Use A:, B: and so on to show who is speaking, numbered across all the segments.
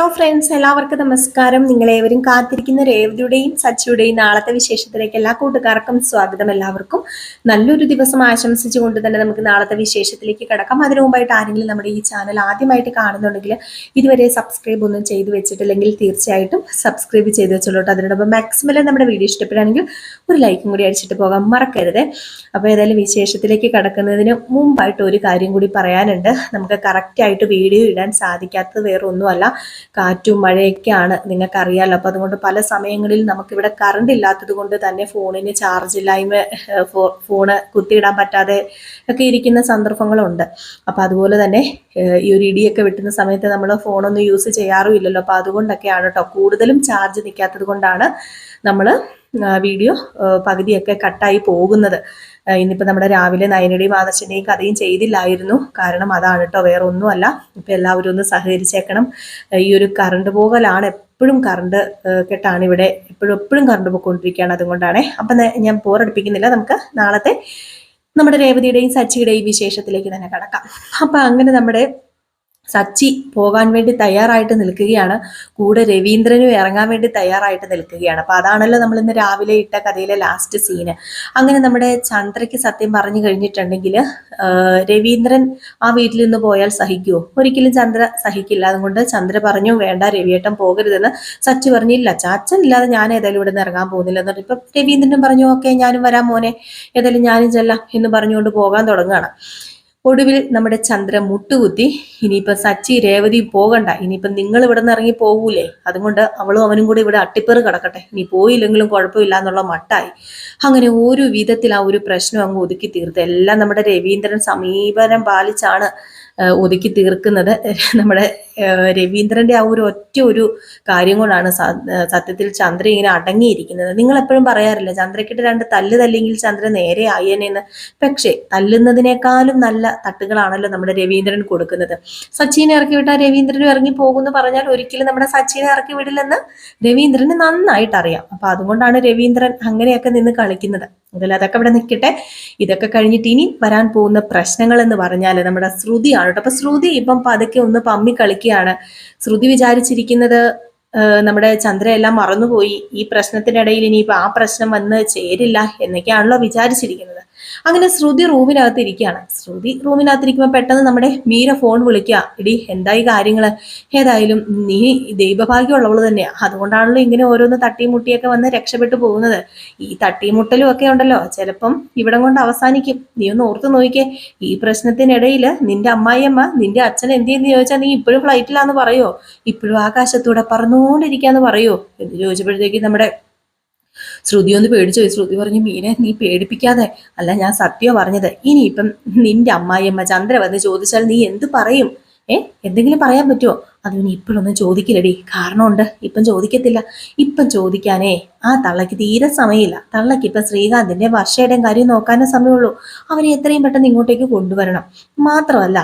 A: Hello friends എല്ലാവർക്കും നമസ്കാരം. നിങ്ങളേവരും കാത്തിരിക്കുന്ന രേവതിയുടെയും സച്ചിയുടെയും നാളത്തെ വിശേഷത്തിലേക്ക് എല്ലാ കൂട്ടുകാർക്കും സ്വാഗതം എല്ലാവർക്കും. നല്ലൊരു ദിവസം ആശംസിച്ചുകൊണ്ട് തന്നെ നമുക്ക് നാളത്തെ വിശേഷത്തിലേക്ക് കിടക്കാം. അതിനു മുമ്പായിട്ട് ആരെങ്കിലും നമ്മുടെ ഈ ചാനൽ ആദ്യമായിട്ട് കാണുന്നുണ്ടെങ്കിൽ ഇതുവരെ സബ്സ്ക്രൈബ് ഒന്നും ചെയ്തു വെച്ചിട്ടില്ലെങ്കിൽ തീർച്ചയായിട്ടും സബ്സ്ക്രൈബ് ചെയ്ത് വെച്ചോളൂട്ടോ അതിനോടൊപ്പം മാക്സിമം നമ്മുടെ വീഡിയോ ഇഷ്ടപ്പെടുകയാണെങ്കിൽ ഒരു ലൈക്കും കൂടി അടിച്ചിട്ട് പോകാൻ മറക്കരുത്. അപ്പോൾ ഏതായാലും വിശേഷത്തിലേക്ക് കിടക്കുന്നതിന് മുമ്പായിട്ട് ഒരു കാര്യം കൂടി പറയാനുണ്ട്. നമുക്ക് കറക്റ്റായിട്ട് വീഡിയോ ഇടാൻ സാധിക്കാത്തത് വേറെ ഒന്നുമല്ല കാറ്റും മഴയൊക്കെയാണ് നിങ്ങൾക്കറിയാലോ. അപ്പോൾ അതുകൊണ്ട് പല സമയങ്ങളിൽ നമുക്കിവിടെ കറണ്ട് ഇല്ലാത്തത് കൊണ്ട് തന്നെ ഫോണിന് ചാർജ് ഇല്ലായ്മ ഫോണ് കുത്തിയിടാൻ പറ്റാതെ ഒക്കെ ഇരിക്കുന്ന സന്ദർഭങ്ങളുണ്ട്. അപ്പോൾ അതുപോലെ തന്നെ ഈ ഒരു ഇടിയൊക്കെ വെട്ടുന്ന സമയത്ത് നമ്മൾ ഫോണൊന്നും യൂസ് ചെയ്യാറും ഇല്ലല്ലോ അപ്പോൾ അതുകൊണ്ടൊക്കെയാണ് കേട്ടോ കൂടുതലും ചാർജ് നിൽക്കാത്തത് കൊണ്ടാണ് നമ്മൾ വീഡിയോ പകുതിയൊക്കെ കട്ടായി പോകുന്നത്. ഇന്നിപ്പോൾ നമ്മുടെ രാവിലെ നയനയുടെയും ആദർശന്റെയും കഥയും ചെയ്തില്ലായിരുന്നു. കാരണം അതാണ് കേട്ടോ വേറെ ഒന്നുമല്ല ഇപ്പം എല്ലാവരും ഒന്ന് സഹകരിച്ചേക്കണം. ഈ ഒരു കറണ്ട് പോകലാണ്. എപ്പോഴും കറണ്ട് കെട്ടാണ് ഇവിടെ. എപ്പോഴും എപ്പോഴും കറണ്ട് പോയിക്കൊണ്ടിരിക്കുകയാണ് അതുകൊണ്ടാണ്. അപ്പം ഞാൻ പോരടിപ്പിക്കുന്നില്ല നമുക്ക് നാളത്തെ നമ്മുടെ രേവതിയുടെയും സച്ചിയുടെയും വിശേഷത്തിലേക്ക് തന്നെ കടക്കാം. അപ്പം അങ്ങനെ നമ്മുടെ സച്ചി പോകാൻ വേണ്ടി തയ്യാറായിട്ട് നിൽക്കുകയാണ്. കൂടെ രവീന്ദ്രനും ഇറങ്ങാൻ വേണ്ടി തയ്യാറായിട്ട് നിൽക്കുകയാണ്. അപ്പൊ അതാണല്ലോ നമ്മൾ ഇന്ന് രാവിലെ ഇട്ട കഥയിലെ ലാസ്റ്റ് സീന് അങ്ങനെ നമ്മുടെ ചന്ദ്രയ്ക്ക് സത്യം പറഞ്ഞു കഴിഞ്ഞിട്ടുണ്ടെങ്കിൽ രവീന്ദ്രൻ ആ വീട്ടിൽ നിന്ന് പോയാൽ സഹിക്കുമോ ഒരിക്കലും ചന്ദ്ര സഹിക്കില്ല. അതുകൊണ്ട് ചന്ദ്ര പറഞ്ഞു വേണ്ട രവിയേട്ടൻ പോകരുതെന്ന്. സച്ചി പറഞ്ഞില്ല ചാച്ചൻ ഇല്ലാതെ ഞാൻ ഏതായാലും ഇവിടെ നിന്ന് ഇറങ്ങാൻ പോകുന്നില്ല എന്ന് പറഞ്ഞപ്പോൾ രവീന്ദ്രനും പറഞ്ഞു ഓക്കെ ഞാനും വരാം മോനെ. ഏതായാലും ഞാനും ചെല്ലാം എന്ന് പറഞ്ഞുകൊണ്ട് പോകാൻ തുടങ്ങുകയാണ്. ഒടുവിൽ നമ്മുടെ ചന്ദ്രൻ മുട്ടുകുത്തി ഇനിയിപ്പൊ സച്ചി രേവതി പോകണ്ട ഇനിയിപ്പം നിങ്ങൾ ഇവിടെ നിന്ന് ഇറങ്ങി പോകൂലേ. അതുകൊണ്ട് അവളും അവനും കൂടി ഇവിടെ അട്ടിപ്പേറ് കിടക്കട്ടെ. ഇനി പോയില്ലെങ്കിലും കുഴപ്പമില്ല എന്നുള്ള മട്ടായി. അങ്ങനെ ഒരു വിധത്തിൽ ആ ഒരു പ്രശ്നം അങ്ങ് ഒതുക്കി തീർത്ത്. എല്ലാം നമ്മുടെ രവീന്ദ്രൻ സമീപനം പാലിച്ചാണ് ഒതുക്കി തീർക്കുന്നത്. നമ്മുടെ രവീന്ദ്രന്റെ ആ ഒരു ഒറ്റ ഒരു കാര്യം കൊണ്ടാണ് സത്യത്തിൽ ചന്ദ്ര ഇങ്ങനെ അടങ്ങിയിരിക്കുന്നത്. നിങ്ങൾ എപ്പോഴും പറയാറില്ല ചന്ദ്രക്കിട്ട് രണ്ട് തല്ല് തല്ലെങ്കിൽ ചന്ദ്ര നേരെ ആയേനെന്ന്? പക്ഷേ തല്ലുന്നതിനേക്കാളും നല്ല തട്ടുകളാണല്ലോ നമ്മുടെ രവീന്ദ്രൻ കൊടുക്കുന്നത്. സച്ചിനെ ഇറക്കി വിട്ടാൽ രവീന്ദ്രനും ഇറങ്ങി പോകുമെന്ന് പറഞ്ഞാൽ ഒരിക്കലും നമ്മുടെ സച്ചിനെ ഇറക്കി വിടില്ലെന്ന് രവീന്ദ്രന് നന്നായിട്ട് അറിയാം അപ്പൊ അതുകൊണ്ടാണ് രവീന്ദ്രൻ അങ്ങനെയൊക്കെ നിന്ന് കളിക്കുന്നത്. അതിൽ അതൊക്കെ ഇവിടെ നിൽക്കട്ടെ. ഇതൊക്കെ കഴിഞ്ഞിട്ട് ഇനി വരാൻ പോകുന്ന പ്രശ്നങ്ങൾ എന്ന് പറഞ്ഞാൽ നമ്മുടെ ശ്രുതിയാണ് കേട്ടോ. അപ്പൊ ശ്രുതി ഇപ്പം പതുക്കെ ഒന്ന് പമ്മി കളിക്കുകയാണ്. ശ്രുതി വിചാരിച്ചിരിക്കുന്നത് നമ്മുടെ ചന്ദ്രയെല്ലാം മറന്നുപോയി. ഈ പ്രശ്നത്തിനിടയിൽ ഇനിയിപ്പോ ആ പ്രശ്നം വന്ന് ചേരില്ല എന്നൊക്കെയാണല്ലോ വിചാരിച്ചിരിക്കുന്നത്. അങ്ങനെ ശ്രുതി റൂമിനകത്ത് ഇരിക്കുകയാണ് ശ്രുതി റൂമിനകത്ത് ഇരിക്കുമ്പോൾ പെട്ടെന്ന് നമ്മുടെ മീര ഫോൺ വിളിക്കുക. ഇടി എന്തായി കാര്യങ്ങൾ ഏതായാലും നീ ദൈവഭാഗ്യമുള്ളവൾ തന്നെയാണ് അതുകൊണ്ടാണല്ലോ ഇങ്ങനെ ഓരോന്ന് തട്ടിമുട്ടിയൊക്കെ വന്ന് രക്ഷപ്പെട്ടു പോകുന്നത്. ഈ തട്ടിമുട്ടലും ഒക്കെ ഉണ്ടല്ലോ. ചിലപ്പം ഇവിടം കൊണ്ട് അവസാനിക്കും. നീ ഒന്ന് ഓർത്ത് നോക്കിക്കേ. ഈ പ്രശ്നത്തിനിടയിൽ നിന്റെ അമ്മായിയമ്മ നിന്റെ അച്ഛൻ എന്ത് ചെയ്യുന്നു ചോദിച്ചാൽ നീ ഇപ്പോഴും ഫ്ലൈറ്റിലാന്ന് പറയോ? ഇപ്പോഴും ആകാശത്തൂടെ പറന്നുകൊണ്ടിരിക്കാന്ന് പറയോ? എന്ന് ചോദിച്ചപ്പോഴത്തേക്ക് നമ്മുടെ ശ്രുതി ഒന്ന് പേടിച്ചു പോയി. ശ്രുതി പറഞ്ഞു മീനെ നീ പേടിപ്പിക്കാതെ. അല്ല ഞാൻ സത്യം പറഞ്ഞത്. ഇനിയിപ്പം നിന്റെ അമ്മായിയമ്മ ചന്ദ്ര വന്ന് ചോദിച്ചാൽ നീ എന്ത് പറയും? ഏ എന്തെങ്കിലും പറയാൻ പറ്റുമോ അത് നീ ഇപ്പോഴൊന്നും ചോദിക്കില്ലടി. കാരണമുണ്ട്. ഇപ്പം ചോദിക്കത്തില്ല. ഇപ്പം ചോദിക്കാനേ ആ തള്ളയ്ക്ക് തീരെ സമയമില്ല. തള്ളയ്ക്ക് ഇപ്പം ശ്രീകാന്തിന്റെ വർഷയുടെയും കാര്യം നോക്കാനേ സമയമുള്ളൂ. അവനെ എത്രയും പെട്ടെന്ന് ഇങ്ങോട്ടേക്ക് കൊണ്ടുവരണം. മാത്രമല്ല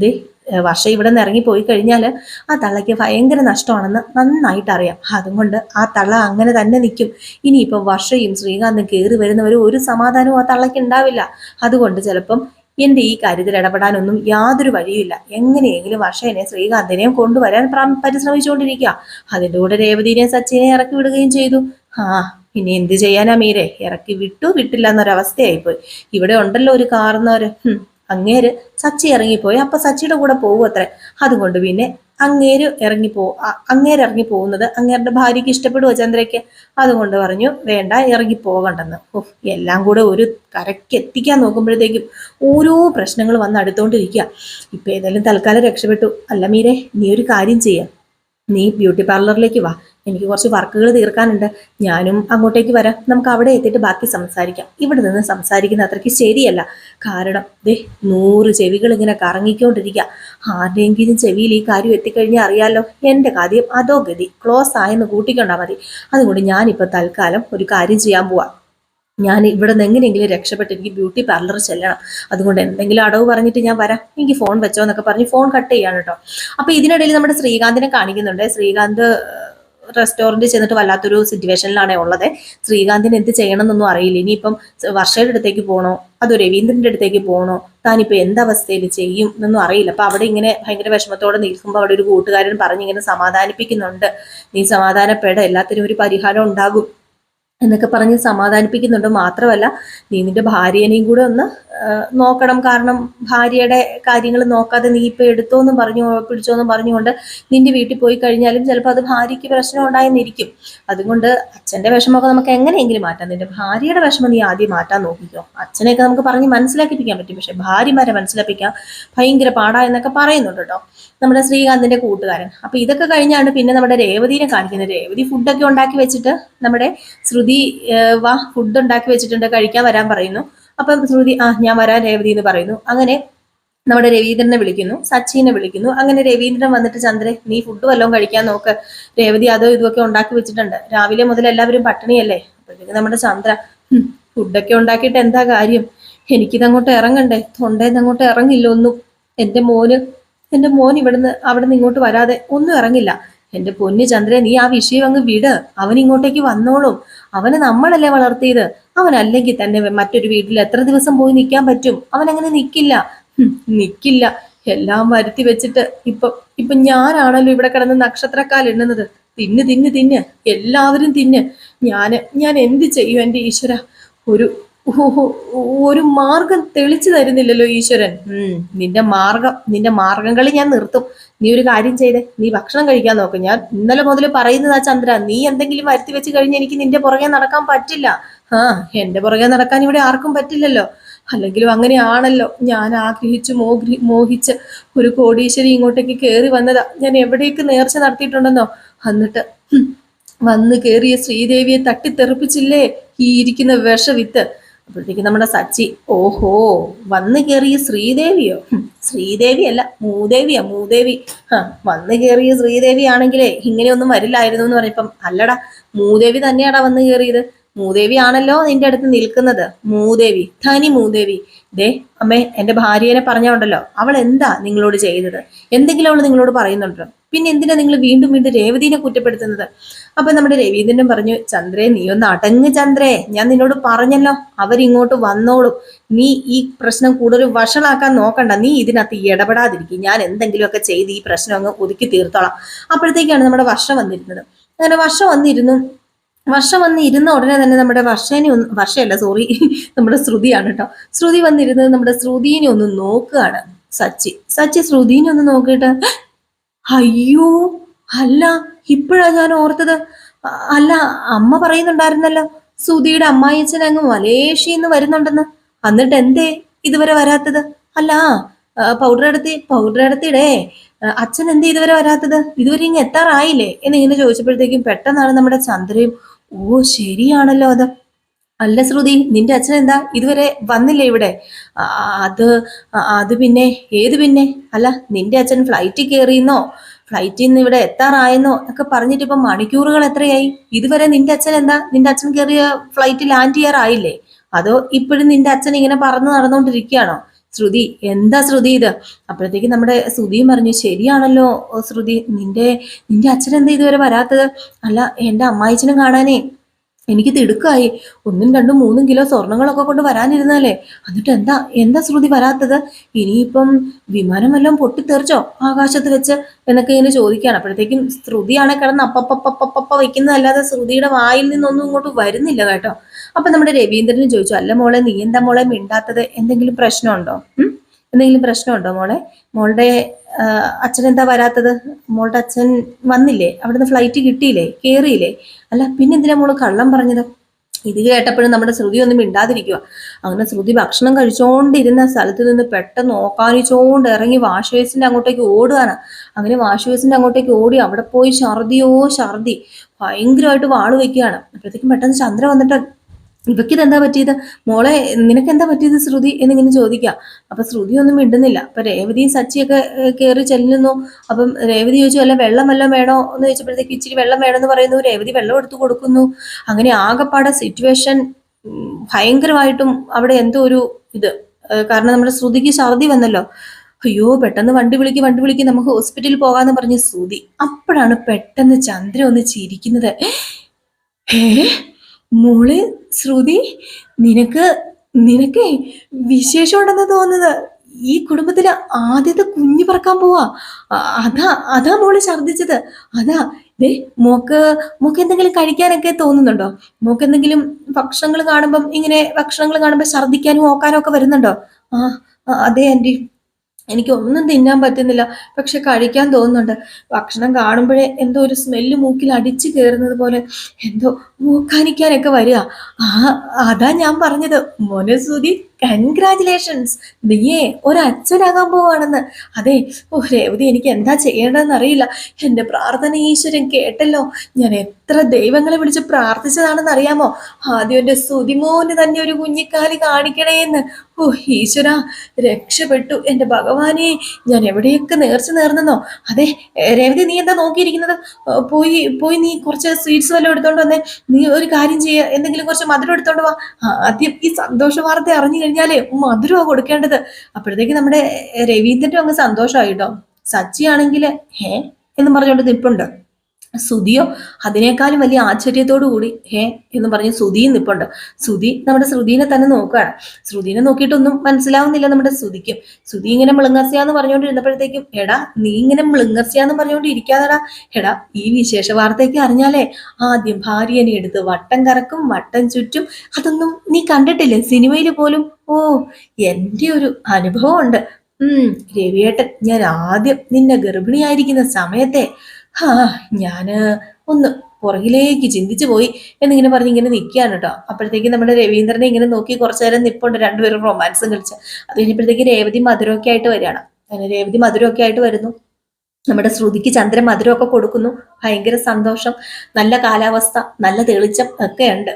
A: ദേ, വർഷ ഇവിടെ നിന്ന് ഇറങ്ങി പോയി കഴിഞ്ഞാൽ ആ തള്ളയ്ക്ക് ഭയങ്കര നഷ്ടമാണെന്ന് നന്നായിട്ട് അറിയാം. അതുകൊണ്ട് ആ തള്ള അങ്ങനെ തന്നെ നിൽക്കും. ഇനിയിപ്പോൾ വർഷയും ശ്രീകാന്തും കയറി വരുന്നവരും ഒരു സമാധാനവും ആ തള്ളയ്ക്ക് ഉണ്ടാവില്ല. അതുകൊണ്ട് ചിലപ്പം എന്റെ ഈ കാര്യത്തിൽ ഇടപെടാനൊന്നും യാതൊരു വഴിയുമില്ല. എങ്ങനെയെങ്കിലും വർഷേനെ ശ്രീകാന്തിനെയും കൊണ്ടുവരാൻ പ്ര- പരിശ്രമിച്ചുകൊണ്ടിരിക്കുക. അതിന്റെ കൂടെ രേവതിനെയും സച്ചിനെയും ഇറക്കി വിടുകയും ചെയ്തു. ആ പിന്നെ എന്ത് ചെയ്യാനാ മീരെ? ഇറക്കി വിട്ടു വിട്ടില്ല എന്നൊരവസ്ഥയായിപ്പോയി. ഇവിടെ ഉണ്ടല്ലോ ഒരു കാർന്നവര്. അങ്ങേര് സച്ചി ഇറങ്ങിപ്പോയി. അപ്പൊ സച്ചിയുടെ കൂടെ പോകും അത്രേ അതുകൊണ്ട് പിന്നെ അങ്ങേര് ഇറങ്ങിപ്പോ അങ്ങേര് ഇറങ്ങി പോകുന്നത് അങ്ങേരുടെ ഭാര്യയ്ക്ക് ഇഷ്ടപ്പെടുവോ ചന്ദ്രയ്ക്ക്? അതുകൊണ്ട് പറഞ്ഞു വേണ്ട ഇറങ്ങി പോകണ്ടെന്ന്. ഓഹ് എല്ലാം കൂടെ ഒരു കരയ്ക്ക് എത്തിക്കാൻ നോക്കുമ്പോഴത്തേക്കും ഓരോ പ്രശ്നങ്ങൾ വന്ന് അടുത്തോണ്ടിരിക്കുക. ഇപ്പൊ ഏതായാലും തൽക്കാലം രക്ഷപ്പെട്ടു. അല്ല മീരെ നീ ഒരു കാര്യം ചെയ്യാം. നീ ബ്യൂട്ടി പാർലറിലേക്ക് വാ. എനിക്ക് കുറച്ച് വർക്കുകൾ തീർക്കാനുണ്ട്. ഞാനും അങ്ങോട്ടേക്ക് വരാം. നമുക്ക് അവിടെ എത്തിയിട്ട് ബാക്കി സംസാരിക്കാം. ഇവിടെ നിന്ന് സംസാരിക്കുന്ന അത്രയ്ക്ക് ശരിയല്ല. കാരണം ദേ നൂറ് ചെവികൾ ഇങ്ങനെ കറങ്ങിക്കൊണ്ടിരിക്കുക ആരുടെയെങ്കിലും ചെവിയിൽ ഈ കാര്യം എത്തിക്കഴിഞ്ഞാൽ അറിയാലോ എന്റെ കാര്യം അതോ ഗതി. ക്ലോസ് ആയെന്ന് കൂട്ടിക്കൊണ്ടാൽ മതി. അതുകൊണ്ട് ഞാനിപ്പോൾ തൽക്കാലം ഒരു കാര്യം ചെയ്യാൻ പോവാം. ഞാൻ ഇവിടെ നിന്ന് എങ്ങനെയെങ്കിലും രക്ഷപ്പെട്ട് എനിക്ക് ബ്യൂട്ടി പാർലർ ചെല്ലണം. അതുകൊണ്ട് എന്തെങ്കിലും അടവ് പറഞ്ഞിട്ട് ഞാൻ വരാം. എനിക്ക് ഫോൺ വെച്ചോ എന്നൊക്കെ പറഞ്ഞ് ഫോൺ കട്ട് ചെയ്യാണ് കേട്ടോ. അപ്പോൾ ഇതിനിടയിൽ നമ്മുടെ ശ്രീകാന്തിനെ കാണിക്കുന്നുണ്ട്. ശ്രീകാന്ത് റെസ്റ്റോറന്റിൽ ചെന്നിട്ട് വല്ലാത്തൊരു സിറ്റുവേഷനിലാണ് ഉള്ളത്. ശ്രീകാന്തിന് എന്ത് ചെയ്യണമെന്നൊന്നും അറിയില്ല. ഇനിയിപ്പം വർഷയുടെ അടുത്തേക്ക് പോകണോ അതോ രവീന്ദ്രന്റെ അടുത്തേക്ക് പോകണോ താനിപ്പോൾ എന്തവസ്ഥയിൽ ചെയ്യും എന്നൊന്നും അറിയില്ല. അപ്പോൾ അവിടെ ഇങ്ങനെ ഭയങ്കര വിഷമത്തോടെ നിൽക്കുമ്പോൾ അവിടെ ഒരു കൂട്ടുകാരൻ പറഞ്ഞിങ്ങനെ സമാധാനിപ്പിക്കുന്നുണ്ട്. നീ സമാധാനപ്പെട. എല്ലാത്തിനും ഒരു പരിഹാരം ഉണ്ടാകും എന്നൊക്കെ പറഞ്ഞ് സമാധാനിപ്പിക്കുന്നുണ്ട്. മാത്രമല്ല നീ നിന്റെ ഭാര്യനെയും കൂടെ ഒന്ന് നോക്കണം. കാരണം ഭാര്യയുടെ കാര്യങ്ങൾ നോക്കാതെ നീ ഇപ്പം എടുത്തോന്നും പറഞ്ഞു പിടിച്ചോന്നും പറഞ്ഞുകൊണ്ട് നിന്റെ വീട്ടിൽ പോയി കഴിഞ്ഞാലും ചിലപ്പോൾ അത് ഭാര്യയ്ക്ക് പ്രശ്നം ഉണ്ടായെന്നിരിക്കും. അതുകൊണ്ട് അച്ഛന്റെ വിഷമമൊക്കെ നമുക്ക് എങ്ങനെയെങ്കിലും മാറ്റാം. നിന്റെ ഭാര്യയുടെ വിഷമം നീ ആദ്യം മാറ്റാൻ നോക്കിക്കോ. അച്ഛനെയൊക്കെ നമുക്ക് പറഞ്ഞ് മനസ്സിലാക്കിപ്പിക്കാൻ പറ്റും. പക്ഷെ ഭാര്യമാരെ മനസ്സിലാക്കാം ഭയങ്കര പാടാ എന്നൊക്കെ പറയുന്നുണ്ട് കേട്ടോ. നമ്മുടെ ശ്രീകാന്തിന്റെ കൂട്ടുകാരൻ. അപ്പൊ ഇതൊക്കെ കഴിഞ്ഞാണ് പിന്നെ നമ്മുടെ രേവതിനെ കാണിക്കുന്നത്. രേവതി ഫുഡൊക്കെ ഉണ്ടാക്കി വെച്ചിട്ട് നമ്മുടെ ശ്രുതി വാ ഫുഡ് ഉണ്ടാക്കി വെച്ചിട്ടുണ്ട്. കഴിക്കാൻ വരാൻ പറയുന്നു. അപ്പം ശ്രുതി ആ ഞാൻ വരാൻ രേവതി എന്ന് പറയുന്നു. അങ്ങനെ നമ്മുടെ രവീന്ദ്രനെ വിളിക്കുന്നു സച്ചിനെ വിളിക്കുന്നു. അങ്ങനെ രവീന്ദ്രൻ വന്നിട്ട് ചന്ദ്രൻ നീ ഫുഡ് വല്ലതും കഴിക്കാൻ നോക്ക്. രേവതി അതോ ഇതൊക്കെ ഉണ്ടാക്കി വെച്ചിട്ടുണ്ട്. രാവിലെ മുതൽ എല്ലാവരും പട്ടിണിയല്ലേ? അപ്പോഴത്തേക്ക് നമ്മുടെ ചന്ദ്ര "ഹും, ഫുഡൊക്കെ ഉണ്ടാക്കിയിട്ട് എന്താ കാര്യം? എനിക്കിതങ്ങോട്ട് ഇറങ്ങണ്ടേ? തൊണ്ടേന്ന് അങ്ങോട്ട് ഇറങ്ങില്ല ഒന്നും എന്റെ മോന് എന്റെ മോൻ ഇവിടുന്ന് അവിടെ നിന്ന് ഇങ്ങോട്ട് വരാതെ ഒന്നും ഇറങ്ങില്ല. എന്റെ പൊന്നു ചന്ദ്രൻ നീ ആ വിഷയം അങ്ങ് വിട്. അവൻ ഇങ്ങോട്ടേക്ക് വന്നോളും. അവനെ നമ്മളല്ലേ വളർത്തിയത്? അവൻ അല്ലെങ്കിൽ തന്നെ മറ്റൊരു വീട്ടിൽ എത്ര ദിവസം പോയി നിൽക്കാൻ പറ്റും? അവൻ അങ്ങനെ നിൽക്കില്ല നിൽക്കില്ല എല്ലാം വരുത്തി വെച്ചിട്ട് ഇപ്പൊ ഇപ്പൊ ഞാനാണല്ലോ ഇവിടെ കിടന്ന് നക്ഷത്രക്കാൽ എണ്ണുന്നത്. തിന്ന് തിന്ന് തിന്ന്. എല്ലാവരും തിന്ന്. ഞാൻ ഞാൻ എന്ത് ചെയ്യും എന്റെ ഈശ്വര? ഒരു ഒരു മാർഗം തെളിച്ചു തരുന്നില്ലല്ലോ ഈശ്വരൻ. നിന്റെ മാർഗം നിന്റെ മാർഗംകളി ഞാൻ നിർത്തും. നീ ഒരു കാര്യം ചെയ്തേ നീ ഭക്ഷണം കഴിക്കാൻ നോക്ക്. ഞാൻ ഇന്നലെ മുതൽ പറയുന്നതാ ചന്ദ്ര നീ എന്തെങ്കിലും വരുത്തി വെച്ച് കഴിഞ്ഞ് എനിക്ക് നിന്റെ പുറകെ നടക്കാൻ പറ്റില്ല. ആ എന്റെ പുറകെ നടക്കാൻ ഇവിടെ ആർക്കും പറ്റില്ലല്ലോ. അല്ലെങ്കിലും അങ്ങനെയാണല്ലോ ഞാൻ ആഗ്രഹിച്ചു മോഗ്രി മോഹിച്ച് ഒരു കോടീശ്വരി ഇങ്ങോട്ടേക്ക് കയറി വന്നതാ. ഞാൻ എവിടേക്ക് നേർച്ച നടത്തിയിട്ടുണ്ടെന്നോ? എന്നിട്ട് വന്ന് കയറിയ ശ്രീദേവിയെ തട്ടിത്തെറിപ്പിച്ചില്ലേ ഈ ഇരിക്കുന്ന വിഷവിത്ത്? അപ്പോഴത്തേക്ക് നമ്മുടെ സച്ചി ഓഹോ വന്ന് കയറിയ ശ്രീദേവിയോ? ശ്രീദേവി അല്ല മൂദേവിയാ മൂദേവി. ആ വന്നു കയറിയ ശ്രീദേവി ആണെങ്കിലേ ഇങ്ങനെയൊന്നും വരില്ലായിരുന്നു എന്ന് പറഞ്ഞപ്പം അല്ലടാ മൂദേവി തന്നെയാടാ വന്നു കയറിയത് മൂദേവി ആണല്ലോ നിന്റെ അടുത്ത് നിൽക്കുന്നത്. മൂദേവി ധനി മൂദേവി. ദേ അമ്മേ എന്റെ ഭാര്യനെ പറഞ്ഞോണ്ടല്ലോ. അവൾ എന്താ നിങ്ങളോട് ചെയ്തത്? എന്തെങ്കിലും അവൾ നിങ്ങളോട് പറയുന്നുണ്ടോ പിന്നെ എന്തിനാ നിങ്ങൾ വീണ്ടും വീണ്ടും രേവതിനെ കുറ്റപ്പെടുത്തുന്നത്? അപ്പൊ നമ്മുടെ രവീന്ദ്രൻ പറഞ്ഞു ചന്ദ്രേ നീ ഒന്ന് അടങ്ങ് ചന്ദ്രേ. ഞാൻ നിന്നോട് പറഞ്ഞല്ലോ അവരിങ്ങോട്ട് വന്നോളും. നീ ഈ പ്രശ്നം കൂടുതൽ വഷളാക്കാൻ നോക്കണ്ട. നീ ഇതിനകത്ത് ഇടപെടാതിരിക്കും. ഞാൻ എന്തെങ്കിലുമൊക്കെ ചെയ്ത് ഈ പ്രശ്നം അങ്ങ് ഒതുക്കി തീർത്തോളാം. അപ്പോഴത്തേക്കാണ് നമ്മുടെ വർഷം വന്നിരുന്നത്. അങ്ങനെ വർഷം വന്നിരുന്നു. വർഷം വന്ന് ഇരുന്ന ഉടനെ തന്നെ നമ്മുടെ വർഷേനെ ഒന്ന് വർഷയല്ല സോറി നമ്മുടെ ശ്രുതിയാണ് കേട്ടോ. ശ്രുതി വന്നിരുന്നത് നമ്മുടെ ശ്രുതിനെ ഒന്ന് നോക്കുകയാണ്. സച്ചി സച്ചി ശ്രുതിനെ ഒന്ന് നോക്കിയിട്ട് അയ്യോ അല്ല ഇപ്പോഴാ ഞാൻ ഓർത്തത്. അല്ല അമ്മ പറയുന്നുണ്ടായിരുന്നല്ലോ സുധിയുടെ അമ്മായിയച്ഛൻ അങ്ങ് മലേഷ്യന്ന് വരുന്നുണ്ടെന്ന്. എന്നിട്ട് എന്തേ ഇതുവരെ വരാത്തത്? അല്ല പൗഡർ എടുത്തി പൗഡർ എടുത്തിടേ. അച്ഛൻ എന്തേ ഇതുവരെ വരാത്തത്? ഇതുവരെ ഇങ്ങ് എത്താറായില്ലേ? എന്നിങ്ങനെ ചോദിച്ചപ്പോഴത്തേക്കും പെട്ടെന്നാണ് നമ്മുടെ ചന്ദ്രയും ഓ ശരിയാണല്ലോ അത്. അല്ല ശ്രുതി നിന്റെ അച്ഛൻ എന്താ ഇതുവരെ വന്നില്ലേ ഇവിടെ? അത് അത് പിന്നെ ഏത് പിന്നെ? അല്ല നിന്റെ അച്ഛൻ ഫ്ലൈറ്റിൽ കയറിയെന്നോ ഫ്ലൈറ്റിൽ നിന്ന് ഇവിടെ എത്താറായെന്നോ ഒക്കെ പറഞ്ഞിട്ട് ഇപ്പൊ മണിക്കൂറുകൾ എത്രയായി? ഇതുവരെ നിന്റെ അച്ഛൻ എന്താ? നിന്റെ അച്ഛൻ കയറിയ ഫ്ലൈറ്റ് ലാൻഡ് ചെയ്യാറായില്ലേ അതോ ഇപ്പോഴും നിന്റെ അച്ഛൻ ഇങ്ങനെ പറന്ന് നടന്നുകൊണ്ടിരിക്കുകയാണോ ശ്രുതി എന്താ ശ്രുതി ഇത്? അപ്പോഴത്തേക്ക് നമ്മുടെ ശ്രുതിയും പറഞ്ഞു ശരിയാണല്ലോ ശ്രുതി. നിന്റെ നിന്റെ അച്ഛൻ എന്താ ഇതുവരെ വരാത്തത്? അല്ല എന്റെ അമ്മായിച്ചനും കാണാനേ. എനിക്ക് തിടുക്കായി ഒന്നും രണ്ടും മൂന്നും കിലോ സ്വർണങ്ങളൊക്കെ കൊണ്ട് വരാനിരുന്നാലേ. എന്നിട്ട് എന്താ എന്താ ശ്രുതി വരാത്തത്? ഇനിയിപ്പം വിമാനം വല്ലതും പൊട്ടിത്തെറിച്ചോ ആകാശത്ത് വെച്ച് എന്നൊക്കെ ഇങ്ങനെ ചോദിക്കുകയാണ്. അപ്പോഴത്തേക്കും ശ്രുതിയാണെ കിടന്ന് അപ്പപ്പപ്പപ്പപ്പ വയ്ക്കുന്നതല്ലാതെ ശ്രുതിയുടെ വായിൽ നിന്നൊന്നും ഇങ്ങോട്ട് വരുന്നില്ല കേട്ടോ. അപ്പൊ നമ്മുടെ രവീന്ദ്രനും ചോദിച്ചു അല്ല മോളെ നീ എന്താ മോളെ മിണ്ടാത്തത്? എന്തെങ്കിലും പ്രശ്നമുണ്ടോ? എന്തെങ്കിലും പ്രശ്നമുണ്ടോ മോളെ? മോളുടെ അച്ഛൻ എന്താ വരാത്തത്? മോളുടെ അച്ഛൻ വന്നില്ലേ? അവിടുന്ന് ഫ്ലൈറ്റ് കിട്ടിയില്ലേ? കയറിയില്ലേ അല്ല പിന്നെന്തിനാ മോൾ കള്ളം പറഞ്ഞത്? ഇത് കേട്ടപ്പോഴും നമ്മുടെ ശ്രുതി ഒന്നും മിണ്ടാതിരിക്കുക അങ്ങനെ ശ്രുതി ഭക്ഷണം കഴിച്ചുകൊണ്ടിരുന്ന സ്ഥലത്ത് നിന്ന് പെട്ടെന്ന് നോക്കാനിച്ചോണ്ട് ഇറങ്ങി വാഷ് അങ്ങോട്ടേക്ക് ഓടുകയാണ്. അങ്ങനെ വാഷ് അങ്ങോട്ടേക്ക് ഓടി അവിടെ പോയി ഛർദിയോ ഛർദി. ഭയങ്കരമായിട്ട് വാൾ വെക്കുകയാണ്. അപ്പോഴത്തേക്കും പെട്ടെന്ന് ചന്ദ്ര വന്നിട്ട് ഇവയ്ക്കിത് എന്താ പറ്റിയത്? മോളെ നിനക്ക് എന്താ പറ്റിയത് ശ്രുതി എന്നിങ്ങനെ ചോദിക്കാം. അപ്പൊ ശ്രുതി ഒന്നും മിണ്ടുന്നില്ല. അപ്പൊ രേവതിയും സച്ചിയൊക്കെ കയറി ചെല്ലുന്നു അപ്പം രേവതി ചോദിച്ചു അല്ല വെള്ളം വല്ലതും വേണോ? എന്ന് ചോദിച്ചപ്പോഴത്തേക്ക് ഇച്ചിരി വെള്ളം വേണമെന്ന് പറയുന്നു. രേവതി വെള്ളം എടുത്തു കൊടുക്കുന്നു. അങ്ങനെ ആകെപ്പാടെ സിറ്റുവേഷൻ ഭയങ്കരമായിട്ടും അവിടെ എന്തോ ഒരു ഇത്. കാരണം നമ്മുടെ ശ്രുതിക്ക് ഛർദി വന്നല്ലോ. അയ്യോ പെട്ടെന്ന് വണ്ടി വിളിക്ക് വണ്ടി വിളിക്ക് നമുക്ക് ഹോസ്പിറ്റലിൽ പോകാന്ന് പറഞ്ഞ് ശ്രുതി. അപ്പോഴാണ് പെട്ടെന്ന് ചന്ദ്ര ഒന്ന് ചിരിക്കുന്നത്. ഏ? മോൾ ശ്രുതി നിനക്ക് നിനക്ക് വിശേഷമുണ്ടെന്ന് തോന്നുന്നത് ഈ കുടുംബത്തിലെ ആദ്യത്തെ കുഞ്ഞു പറക്കാൻ പോവാ. അതാ അതാ മോൾ ഛർദിച്ചത് അതാ ദേ മോക്ക് മോക്ക് എന്തെങ്കിലും കഴിക്കാനൊക്കെ തോന്നുന്നുണ്ടോ? മോക്ക് എന്തെങ്കിലും ഭക്ഷണങ്ങൾ കാണുമ്പം ഇങ്ങനെ ഭക്ഷണങ്ങൾ കാണുമ്പോൾ ഛർദിക്കാനും ഓക്കാനും ഒക്കെ വരുന്നുണ്ടോ? ആ അതെ ആന്റി. എനിക്ക് ഒന്നും തിന്നാൻ പറ്റുന്നില്ല. പക്ഷെ കഴിക്കാൻ തോന്നുന്നുണ്ട്. ഭക്ഷണം കാണുമ്പോഴേ എന്തോ ഒരു സ്മെല്ല് മൂക്കിൽ അടിച്ചു കയറുന്നത് പോലെ എന്തോ മൂക്കാനിക്കാനൊക്കെ വരിക. ആ അതാ ഞാൻ പറഞ്ഞത്. മോനെ സുധി കൺഗ്രാറ്റുലേഷൻസ് നീയേ ഒരച്ഛനാകാൻ പോവാണെന്ന്. അതെ ഓ രേവതി എനിക്ക് എന്താ ചെയ്യേണ്ടതെന്ന് അറിയില്ല. എന്റെ പ്രാർത്ഥന ഈശ്വരൻ കേട്ടല്ലോ. ഞാൻ എത്ര ദൈവങ്ങളെ വിളിച്ച് പ്രാർത്ഥിച്ചതാണെന്ന് അറിയാമോ ആദ്യം എന്റെ സുതിമോന് തന്നെ ഒരു കുഞ്ഞിക്കാലി കാണിക്കണേന്ന്. ഓ ഈശ്വര രക്ഷപ്പെട്ടു. എന്റെ ഭഗവാനെ ഞാൻ എവിടെയൊക്കെ നേർച്ച നേർന്നെന്നോ? അതെ രേവതി നീ എന്താ നോക്കിയിരിക്കുന്നത്? പോയി പോയി നീ കുറച്ച് സ്വീറ്റ്സ് വല്ലതും എടുത്തോണ്ട് വന്നേ. നീ ഒരു കാര്യം ചെയ്യുക എന്തെങ്കിലും കുറച്ച് മധുരം എടുത്തോണ്ട് വാ. ആദ്യം ഈ സന്തോഷ വാർത്ത അറിഞ്ഞു കഴിഞ്ഞാലേ മധുരമാണ് കൊടുക്കേണ്ടത്. അപ്പോഴത്തേക്ക് നമ്മുടെ രവീന്ദ്രന്റെ അങ്ങ് സന്തോഷമായി കേട്ടോ സച്ചി ആണെങ്കിൽ ഹേ എന്ന് പറഞ്ഞുകൊണ്ട് നിൽപ്പുണ്ട്. സുതിയോ അതിനേക്കാളും വലിയ ആശ്ചര്യത്തോടു കൂടി ഹേ എന്ന് പറഞ്ഞ് സുതിയും നിപ്പുണ്ട്. സുതി നമ്മുടെ ശ്രുതിനെ തന്നെ നോക്കുകയാണ്. ശ്രുതിനെ നോക്കിയിട്ടൊന്നും മനസ്സിലാവുന്നില്ല നമ്മുടെ ശ്രുതിക്കും. ശ്രുതി ഇങ്ങനെ എന്ന് പറഞ്ഞുകൊണ്ടിരുന്നപ്പോഴത്തേക്കും എടാ നീ ഇങ്ങനെ മിളുങ്ങസ്യാന്ന് പറഞ്ഞുകൊണ്ട് ഇരിക്കാതെടാ എടാ ഈ വിശേഷ വാർത്തയ്ക്ക് അറിഞ്ഞാലേ ആദ്യം ഭാര്യനെ എടുത്ത് വട്ടം കറക്കും വട്ടം ചുറ്റും. അതൊന്നും നീ കണ്ടിട്ടില്ലേ? സിനിമയിൽ പോലും? ഓ എന്റെ ഒരു അനുഭവമുണ്ട്. ഉം രവിയേട്ടൻ ഞാൻ ആദ്യം നിന്നെ ഗർഭിണിയായിരിക്കുന്ന സമയത്തെ ഹാ ഞാൻ ഒന്ന് പുറകിലേക്ക് ചിന്തിച്ചു പോയി എന്നിങ്ങനെ പറഞ്ഞ് ഇങ്ങനെ നിൽക്കുകയാണ് കേട്ടോ. അപ്പോഴത്തേക്ക് നമ്മുടെ രവീന്ദ്രനെ ഇങ്ങനെ നോക്കി കുറച്ചു നേരം നിപ്പുണ്ട്. രണ്ടുപേരും റൊമാൻസും കളിച്ച്. അത് കഴിഞ്ഞപ്പോഴത്തേക്ക് രേവതി മധുരമൊക്കെ ആയിട്ട് വരികയാണ്. രേവതി മധുരമൊക്കെ ആയിട്ട് വരുന്നു. നമ്മുടെ ശ്രുതിക്ക് ചന്ദ്രൻ മധുരമൊക്കെ കൊടുക്കുന്നു. ഭയങ്കര സന്തോഷം. നല്ല കാലാവസ്ഥ നല്ല തെളിച്ചം ഒക്കെ ഉണ്ട്.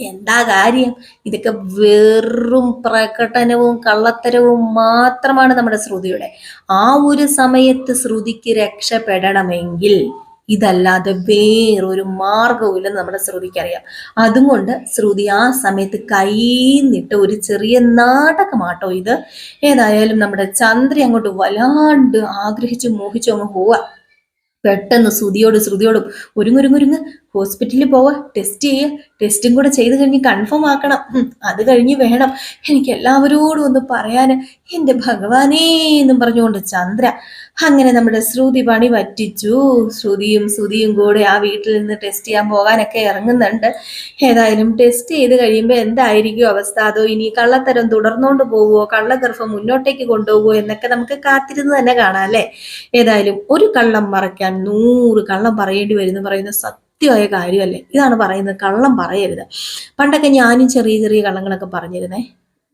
A: എന്താ കാര്യം? ഇതൊക്കെ വെറും പ്രകടനവും കള്ളത്തരവും മാത്രമാണ് നമ്മുടെ ശ്രുതിയുടെ. ആ ഒരു സമയത്ത് ശ്രുതിക്ക് രക്ഷപ്പെടണമെങ്കിൽ ഇതല്ലാതെ വേറൊരു മാർഗവുമില്ലെന്ന് നമ്മുടെ ശ്രുതിക്കറിയാം അതുകൊണ്ട് ശ്രുതി ആ സമയത്ത് കൈന്നിട്ട് ഒരു ചെറിയ നാടകമാട്ടോ ഇത്. ഏതായാലും നമ്മുടെ ചന്ദ്രി അങ്ങോട്ട് വല്ലാണ്ട് ആഗ്രഹിച്ചു മോഹിച്ചു അങ്ങ് പോവാ. പെട്ടെന്ന് ശ്രുതിയോട് ശ്രുതിയോടും ഒരുങ്ങൊരുങ്ങൊരുങ്ങ് ഹോസ്പിറ്റലിൽ പോവുക ടെസ്റ്റ് ചെയ്യുക ടെസ്റ്റും കൂടെ ചെയ്ത് കഴിഞ്ഞ് കൺഫേം ആക്കണം. അത് കഴിഞ്ഞ് വേണം. എനിക്ക് എല്ലാവരോടും ഒന്ന് പറയാൻ. എന്റെ ഭഗവാനേ എന്നും പറഞ്ഞുകൊണ്ട് ചന്ദ്ര. അങ്ങനെ നമ്മുടെ ശ്രുതി പണി പറ്റിച്ചു. ശ്രുതിയും ശ്രുതിയും കൂടെ ആ വീട്ടിൽ നിന്ന് ടെസ്റ്റ് ചെയ്യാൻ പോകാനൊക്കെ ഇറങ്ങുന്നുണ്ട്. ഏതായാലും ടെസ്റ്റ് ചെയ്ത് കഴിയുമ്പോൾ എന്തായിരിക്കും അവസ്ഥ? അതോ ഇനി കള്ളത്തരം തുടർന്നുകൊണ്ട് പോവുമോ കള്ളഗർഭം മുന്നോട്ടേക്ക് കൊണ്ടുപോകുമോ എന്നൊക്കെ നമുക്ക് കാത്തിരുന്ന് തന്നെ കാണാം അല്ലേ? ഏതായാലും ഒരു കള്ളം മറയ്ക്കാൻ നൂറ് കള്ളം പറയേണ്ടി വരുന്നു പറയുന്ന പറയുന്ന സത്യമായ കാര്യമല്ലേ? ഇതാണ് പറയുന്നത്. കള്ളം പറയരുത്. പണ്ടൊക്കെ ഞാനും ചെറിയ ചെറിയ കള്ളങ്ങളൊക്കെ പറഞ്ഞിരുന്നേ.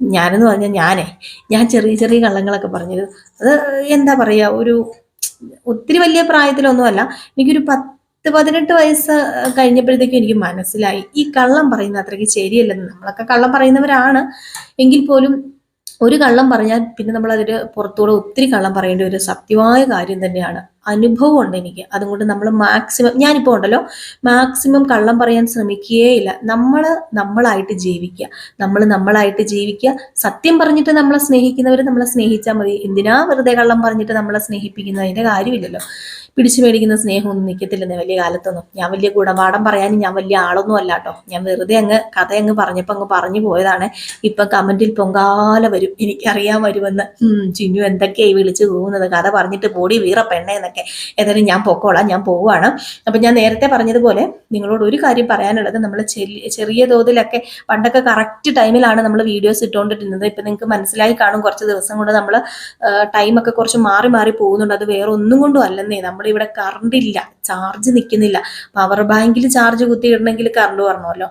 A: ഞാനെന്ന് പറഞ്ഞാൽ ഞാനേ. ഞാൻ ചെറിയ ചെറിയ കള്ളങ്ങളൊക്കെ പറഞ്ഞിരുന്നു. അത് എന്താ പറയുക ഒരു ഒത്തിരി വലിയ പ്രായത്തിലൊന്നുമല്ല. എനിക്കൊരു പത്ത് പതിനെട്ട് വയസ്സ് കഴിഞ്ഞപ്പോഴത്തേക്കും എനിക്ക് മനസ്സിലായി. ഈ കള്ളം പറയുന്ന അത്രയ്ക്ക് ശരിയല്ലെന്ന്. നമ്മളൊക്കെ കള്ളം പറയുന്നവരാണ്. എങ്കിൽ പോലും ഒരു കള്ളം പറഞ്ഞാൽ പിന്നെ നമ്മളതിൽ പുറത്തുകൂടെ ഒത്തിരി കള്ളം പറയേണ്ട ഒരു സത്യമായ കാര്യം തന്നെയാണ്. അനുഭവം ഉണ്ട് എനിക്ക് അതുകൊണ്ട് നമ്മൾ മാക്സിമം ഞാനിപ്പോൾ ഉണ്ടല്ലോ മാക്സിമം കള്ളം പറയാൻ ശ്രമിക്കുകയില്ല. നമ്മൾ നമ്മളായിട്ട് ജീവിക്കുക. നമ്മൾ നമ്മളായിട്ട് ജീവിക്കുക. സത്യം പറഞ്ഞിട്ട് നമ്മളെ സ്നേഹിക്കുന്നവർ നമ്മളെ സ്നേഹിച്ചാൽ മതി. എന്തിനാ വെറുതെ കള്ളം പറഞ്ഞിട്ട് നമ്മളെ സ്നേഹിപ്പിക്കുന്നതിന്റെ കാര്യമില്ലല്ലോ. പിടിച്ചു മേടിക്കുന്ന സ്നേഹമൊന്നും നിൽക്കത്തില്ലെന്ന് വലിയ കാലത്തൊന്നും. ഞാൻ വലിയ ഗുണപാഠം പറയാനും ഞാൻ വലിയ ആളൊന്നും അല്ല കേട്ടോ. ഞാൻ വെറുതെ അങ്ങ് കഥ അങ്ങ് പറഞ്ഞപ്പോൾ അങ്ങ് പറഞ്ഞു പോയതാണ്. ഇപ്പം കമന്റിൽ പൊങ്കാല വരും. എനിക്കറിയാൻ വരുമെന്ന്. ചിന്നു എന്തൊക്കെയായി വിളിച്ചു പോകുന്നത് കഥ പറഞ്ഞിട്ട് പൊടി വീറ പെണ്ണ എന്നൊക്കെ ഏതായാലും ഞാൻ പൊക്കോളാം ഞാൻ പോവുകയാണ്. അപ്പം ഞാൻ നേരത്തെ പറഞ്ഞതുപോലെ നിങ്ങളോട് ഒരു കാര്യം പറയാനുള്ളത് നമ്മൾ ചെറിയ തോതിലൊക്കെ പണ്ടൊക്കെ കറക്റ്റ് ടൈമിലാണ് നമ്മൾ വീഡിയോസ് ഇട്ടുകൊണ്ടിരുന്നത് ഇപ്പം നിങ്ങൾക്ക് മനസ്സിലായി കാണും കുറച്ച് ദിവസം കൊണ്ട് നമ്മൾ ടൈമൊക്കെ കുറച്ച് മാറി മാറി പോകുന്നുണ്ട്. അത് വേറെ ഒന്നും കൊണ്ടും അല്ലെന്നേ നമ്മളിവിടെ കറണ്ട് ഇല്ല. ചാർജ് നിൽക്കുന്നില്ല പവർ ബാങ്കിൽ ചാർജ് കുത്തി ഇടണമെങ്കിൽ കറണ്ട് പറഞ്ഞല്ലോ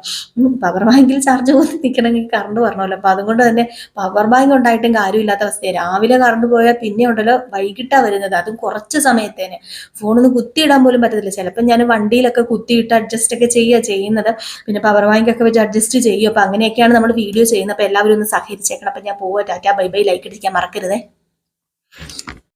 A: പവർ ബാങ്കിൽ ചാർജ് കുത്തി നിൽക്കണമെങ്കിൽ കറണ്ട് പറഞ്ഞല്ലോ അപ്പം അതുകൊണ്ട് തന്നെ പവർ ബാങ്ക് ഉണ്ടായിട്ടും കാര്യമില്ലാത്ത അവസ്ഥയാണ് രാവിലെ കറണ്ട് പോയാൽ പിന്നെ ഉണ്ടല്ലോ വൈകിട്ടാണ് വരുന്നത്. അതും കുറച്ച് സമയത്തേന്. ഫോണൊന്ന് കുത്തിയിടാൻ പോലും പറ്റത്തില്ല. ചിലപ്പോൾ ഞാൻ വണ്ടിയിലൊക്കെ കുത്തിയിട്ട് അഡ്ജസ്റ്റ് ഒക്കെ ചെയ്യുക ചെയ്യുന്നത്. പിന്നെ പവർ ബാങ്കൊക്കെ വെച്ച് അഡ്ജസ്റ്റ് ചെയ്യും. അപ്പം അങ്ങനെയൊക്കെയാണ് നമ്മൾ വീഡിയോ ചെയ്യുന്നത്. അപ്പോൾ എല്ലാവരും ഒന്ന് സഹകരിച്ചേക്കണം. അപ്പം ഞാൻ പോവാ. Tata bye bye. ലൈക്ക് അടിക്കാൻ മറക്കരുതേ.